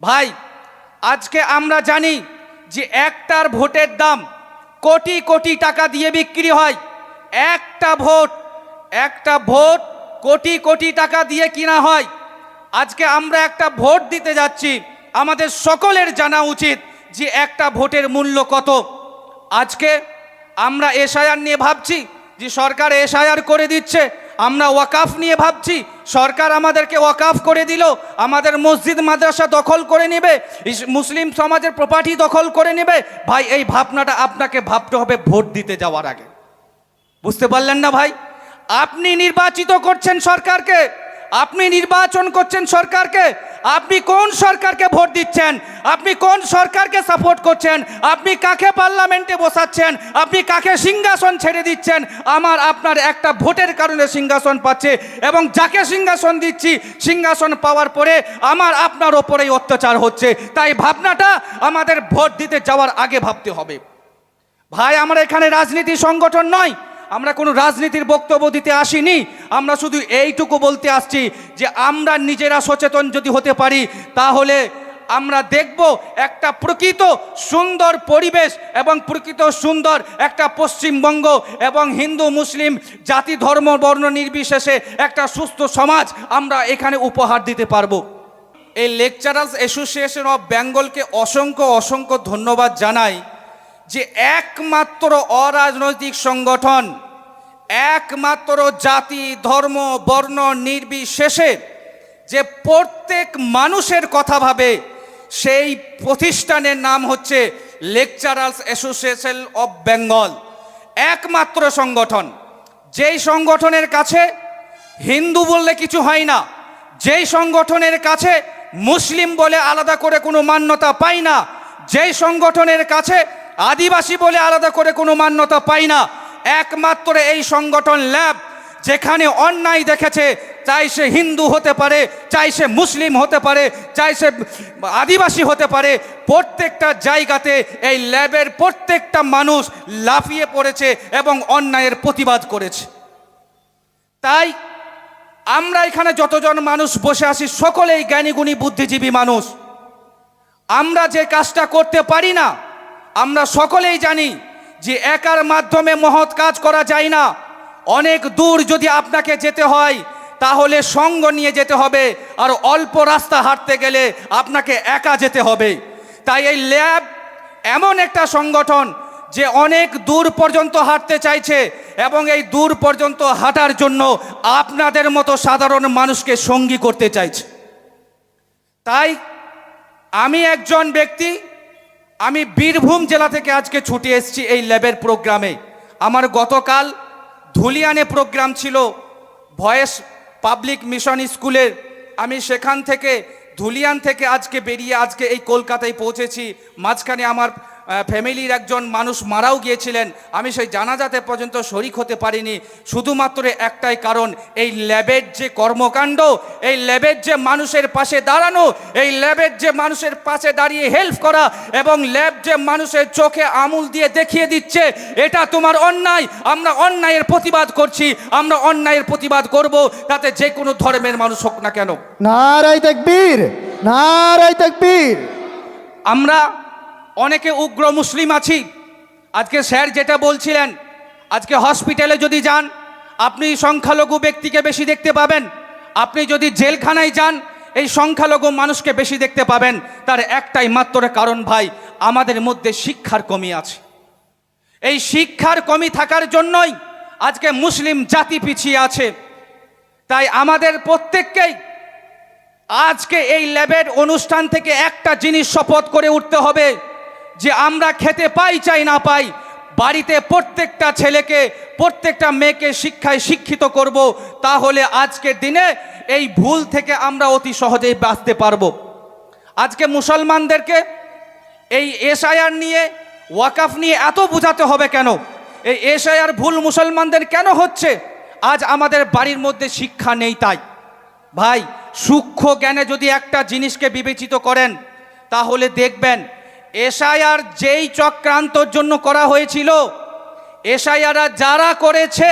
ভাই, আজকে আমরা জানি যে একটার ভোটের দাম কোটি কোটি টাকা দিয়ে বিক্রি হয়। একটা ভোট একটা ভোট কোটি কোটি টাকা দিয়ে কিনা হয়। আজকে আমরা একটা ভোট দিতে যাচ্ছি। আমাদের সকলের জানা উচিত যে একটা ভোটের মূল্য কত। আজকে আমরা এসআইআর নিয়ে ভাবছি যে সরকার এসআইআর করে দিচ্ছে। আমরা ওয়াকাফ নিয়ে ভাবছি, সরকার আমাদেরকে ওয়াকাফ করে দিল, আমাদের মসজিদ, মাদ্রাসা দখল করে নেবে মুসলিম সমাজের প্রপার্টি দখল করে নেবে। ভাই, এই ভাবনাটা আপনাকে ভাবতে হবে ভোট দিতে যাওয়ার আগে। বুঝতে পারলেন না ভাই? আপনি নির্বাচিত করছেন সরকারকে। আপনি নির্বাচন করছেন সরকারকে, আপনি কোন সরকারকে ভোট দিচ্ছেন? আপনি কোন সরকারকে সাপোর্ট করছেন? আপনি কাকে পার্লামেন্টে বসাচ্ছেন? আপনি কাকে সিংহাসন ছেড়ে দিচ্ছেন? আমার, আপনার একটা ভোটের কারণে সিংহাসন পাচ্ছে এবং যাকে সিংহাসন দিচ্ছি, সিংহাসন পাওয়ার পরে আমার, আপনার ওপরেই অত্যাচার হচ্ছে। তাই ভাবনাটা আমাদের ভোট দিতে যাওয়ার আগে ভাবতে হবে। ভাই, আমরা এখানে রাজনীতি সংগঠন নয়। আমরা কোনো রাজনীতির বক্তব্য দিতে আসিনি, আমরা শুধু এইটুকু বলতে আসছি যে আমরা নিজেরা সচেতন যদি হতে পারি, তাহলে আমরা দেখব একটা প্রকৃত সুন্দর পরিবেশ এবং প্রকৃত সুন্দর একটা পশ্চিমবঙ্গ এবং হিন্দু, মুসলিম জাতি, ধর্ম, বর্ণ নির্বিশেষে একটা সুস্থ সমাজ আমরা এখানে উপহার দিতে পারব। এই লেকচারার্স অ্যাসোসিয়েশন অফ বেঙ্গলকে অসংখ্য অসংখ্য ধন্যবাদ জানাই। যে একমাত্র অরাজনৈতিক সংগঠন, একমাত্র জাতি, ধর্ম, বর্ণ, নির্বিশেষে যে প্রত্যেক মানুষের কথা ভাবে, সেই প্রতিষ্ঠানের নাম হচ্ছে লেকচারার্স অ্যাসোসিয়েশন অফ বেঙ্গল একমাত্র সংগঠন। যেই সংগঠনের কাছে হিন্দু বললে কিছু হয় না, যেই সংগঠনের কাছে মুসলিম বলে আলাদা করে কোনো মান্যতা পায় না, যেই সংগঠনের কাছে আদিবাসী বলে আলাদা করে কোনো মান্যতা পাই না। একমাত্র এই সংগঠন ল্যাব, যেখানে অন্যায় দেখেছে, চাই সে হিন্দু হতে পারে, চাই সে মুসলিম হতে পারে, চাই সে আদিবাসী হতে পারে, প্রত্যেকটা জায়গাতে এই ল্যাবের প্রত্যেকটা মানুষ লাফিয়ে পড়েছে এবং অন্যায়ের প্রতিবাদ করেছে। তাই আমরা এখানে যতজন মানুষ বসে আছি, সকলেই জ্ঞানীগুণী, বুদ্ধিজীবী মানুষ। আমরা যে কাজটা করতে পারি না আমরা সকলেই জানি যে একার মাধ্যমে মহৎ কাজ করা যায় না। অনেক দূর যদি আপনাকে যেতে হয়, তাহলে সঙ্গ নিয়ে যেতে হবে আর অল্প রাস্তা হাঁটতে গেলে আপনাকে একা যেতে হবে। তাই এই ল্যাব এমন একটা সংগঠন যে অনেক দূর পর্যন্ত হাঁটতে চাইছে এবং এই দূর পর্যন্ত হাঁটার জন্য আপনাদের মতো সাধারণ মানুষকে সঙ্গী করতে চাইছে। তাই আমি একজন ব্যক্তি আমি বীরভূম জেলা থেকে আজকে ছুটে এসেছি এই ল্যাবের প্রোগ্রামে। আমার গতকাল ধুলিয়ানে প্রোগ্রাম ছিল, ভয়েস পাবলিক মিশন স্কুলের। আমি সেখান থেকে ধুলিয়ান থেকে আজকে বেরিয়ে আজকে এই কলকাতায় পৌঁছেছি। মাঝখানে আমার ফ্যামিলির একজন মানুষ মারাও গিয়েছিলেন। আমি সেই জানাজাতে পর্যন্ত শরিক হতে পারিনি। শুধুমাত্র একটাই কারণ এই ল্যাবের যে কর্মকাণ্ড এই ল্যাবের যে মানুষের পাশে দাঁড়ানো এই ল্যাবের যে মানুষের পাশে দাঁড়িয়ে হেল্প করা এবং ল্যাব যে মানুষের চোখে আমুল দিয়ে দেখিয়ে দিচ্ছে এটা তোমার অন্যায়। আমরা অন্যায়ের প্রতিবাদ করছি আমরা অন্যায়ের প্রতিবাদ করব তাতে যে কোনো ধর্মের মানুষ হোক না কেন। নারাই তাকবীর নারাই তাকবীর। আমরা অনেকে উগ্র মুসলিম আছি। আজকে স্যার যেটা বলছিলেন, আজকে হসপিটালে যদি যান, আপনি সংখ্যালঘু ব্যক্তিকে বেশি দেখতে পাবেন। আপনি যদি জেলখানায় যান, এই সংখ্যালঘু মানুষকে বেশি দেখতে পাবেন। তার একটাই মাত্র কারণ ভাই, আমাদের মধ্যে শিক্ষার কমি আছে। এই শিক্ষার কমি থাকার জন্যই আজকে মুসলিম জাতি পিছিয়ে আছে। তাই আমাদের প্রত্যেককেই আজকে এই ল্যাবের অনুষ্ঠান থেকে একটা জিনিস শপথ করে উঠতে হবে। যে আমরা খেতে পাই, চাই না পাই, বাড়িতে প্রত্যেকটা ছেলেকে, প্রত্যেকটা মেয়েকে শিক্ষায় শিক্ষিত করব, তাহলে আজকের দিনে এই ভুল থেকে আমরা অতি সহজেই বাঁচতে পারব। আজকে মুসলমানদেরকে এই এসআইআর নিয়ে, ওয়াকাফ নিয়ে এত বোঝাতে হবে কেন? এই এসআইআর ভুল মুসলমানদের কেন হচ্ছে? আজ আমাদের বাড়ির মধ্যে শিক্ষা নেই তাই। ভাই, সূক্ষ্ম জ্ঞানে যদি একটা জিনিসকে বিবেচিত করেন, তাহলে দেখবেন এসআইআর যেই চক্রান্তর জন্য করা হয়েছিল এসআইআর যারা করেছে,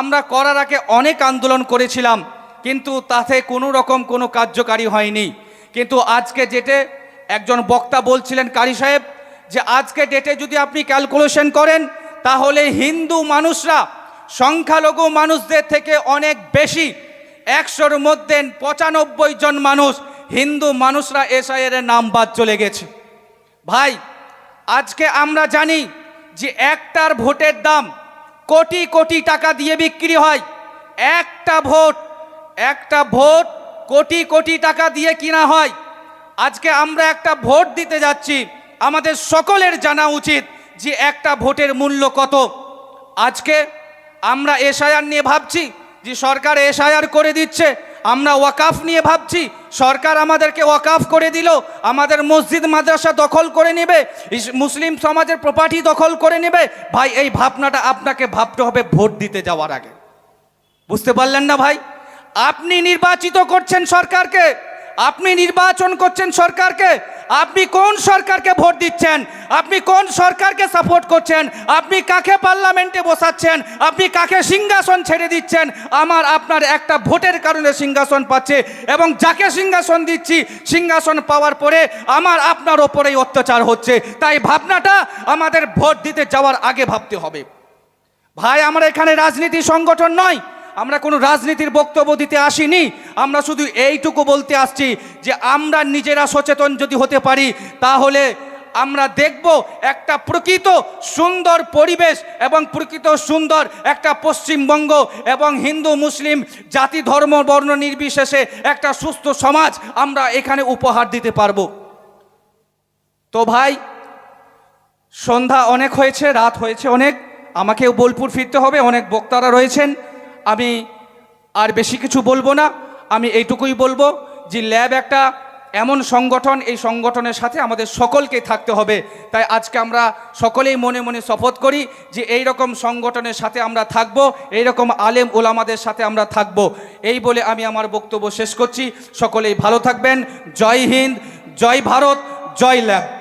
আমরা করার আগে অনেক আন্দোলন করেছিলাম, কিন্তু তাতে কোনো রকম কোনো কার্যকারী হয়নি। কিন্তু আজকে ডেটে একজন বক্তা বলছিলেন কারি সাহেব যে আজকে ডেটে যদি আপনি ক্যালকুলেশন করেন, তাহলে হিন্দু মানুষরা, সংখ্যালঘু মানুষদের থেকে অনেক বেশি, একশোর মধ্যে পঁচানব্বই জন মানুষ হিন্দু মানুষরা এসআইয়ের নাম বাদ চলে গেছে। ভাই, আজকে আমরা জানি যে একটার ভোটের দাম কোটি কোটি টাকা দিয়ে বিক্রি হয়। একটা ভোট একটা ভোট কোটি কোটি টাকা দিয়ে কিনা হয়। আজকে আমরা একটা ভোট দিতে যাচ্ছি। আমাদের সকলের জানা উচিত যে একটা ভোটের মূল্য কত। আজকে আমরা এসআইআর নিয়ে ভাবছি, যে সরকার এসআইআর করে দিচ্ছে, আমরা ওয়াকাফ নিয়ে ভাবছি সরকার আমাদেরকে ওয়াকাফ করে দিল, আমাদের মসজিদ, মাদ্রাসা দখল করে নেবে মুসলিম সমাজের প্রপার্টি দখল করে নেবে। ভাই, এই ভাবনাটা আপনাকে ভাবতে হবে ভোট দিতে যাওয়ার আগে। বুঝতে পারলেন না ভাই? আপনি নির্বাচিত করছেন সরকারকে, আপনি নির্বাচন করছেন সরকারকে আপনি কোন সরকারকে ভোট দিচ্ছেন? আপনি কোন সরকারকে সাপোর্ট করছেন? আপনি কাকে পার্লামেন্টে বসাচ্ছেন? আপনি কাকে সিংহাসন ছেড়ে দিচ্ছেন? আমার, আপনার একটা ভোটের কারণে সিংহাসন পাচ্ছে এবং যাকে সিংহাসন দিচ্ছি, সিংহাসন পাওয়ার পরে আমার, আপনার ওপরেই অত্যাচার হচ্ছে। তাই ভাবনাটা আমাদের ভোট দিতে যাওয়ার আগে ভাবতে হবে। ভাই, আমরা এখানে রাজনীতি সংগঠন নয়। আমরা কোনো রাজনীতির বক্তব্য দিতে আসিনি। আমরা শুধু এইটুকু বলতে আসছি যে আমরা নিজেরা সচেতন যদি হতে পারি, তাহলে আমরা দেখব একটা প্রকৃত সুন্দর পরিবেশ এবং প্রকৃত সুন্দর একটা পশ্চিমবঙ্গ এবং হিন্দু, মুসলিম জাতি, ধর্ম, বর্ণ নির্বিশেষে একটা সুস্থ সমাজ আমরা এখানে উপহার দিতে পারব। তো ভাই, সন্ধ্যা অনেক হয়েছে, রাত হয়েছে অনেক। আমাকেও বোলপুর ফিরতে হবে, অনেক বক্তারা রয়েছেন। আমি আর বেশি কিছু বলব না, আমি এইটুকুই বলব যে ল্যাব একটা এমন সংগঠন, এই সংগঠনের সাথে আমাদের সকলকে থাকতে হবে। তাই আজকে আমরা সকলেই মনে মনে শপথ করি যে এই রকম সংগঠনের সাথে আমরা থাকব এই রকম আলেম ওলামাদের সাথে আমরা থাকব। এই বলে আমি আমার বক্তব্য শেষ করছি। সকলেই ভালো থাকবেন। জয় হিন্দ, জয় ভারত, জয় ল্যাব।